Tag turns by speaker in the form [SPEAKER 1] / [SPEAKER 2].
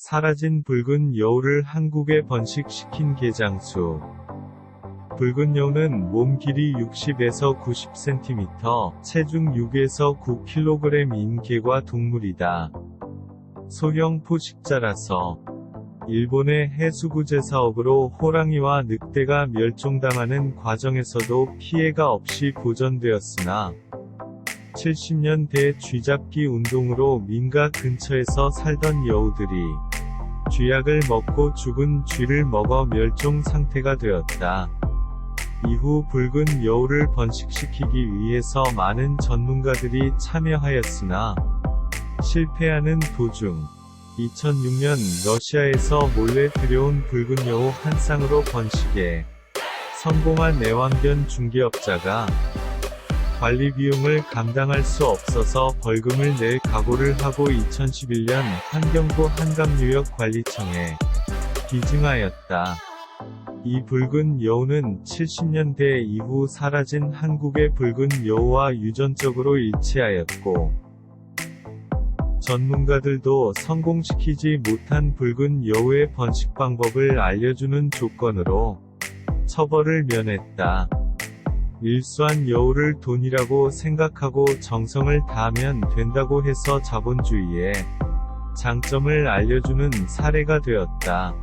[SPEAKER 1] 사라진 붉은 여우를 한국에 번식시킨 개장수. 붉은 여우는 몸 길이 60에서 90cm, 체중 6에서 9kg인 개과 동물이다. 소형 포식자라서 일본의 해수구제 사업으로 호랑이와 늑대가 멸종당하는 과정에서도 피해가 없이 보존되었으나 70년대 쥐잡기 운동으로 민가 근처에서 살던 여우들이 쥐약을 먹고 죽은 쥐를 먹어 멸종 상태가 되었다. 이후 붉은 여우를 번식시키기 위해서 많은 전문가들이 참여하였으나 실패하는 도중 2006년 러시아에서 몰래 들여온 붉은 여우 한 쌍으로 번식에 성공한 애완견 중개업자가 관리 비용을 감당할 수 없어서 벌금을 낼 각오를 하고 2011년 환경부 한강유역관리청에 기증하였다. 이 붉은 여우는 70년대 이후 사라진 한국의 붉은 여우와 유전적으로 일치하였고, 전문가들도 성공시키지 못한 붉은 여우의 번식 방법을 알려주는 조건으로 처벌을 면했다. 일수한 여우를 돈이라고 생각하고 정성을 다하면 된다고 해서 자본주의의 장점을 알려주는 사례가 되었다.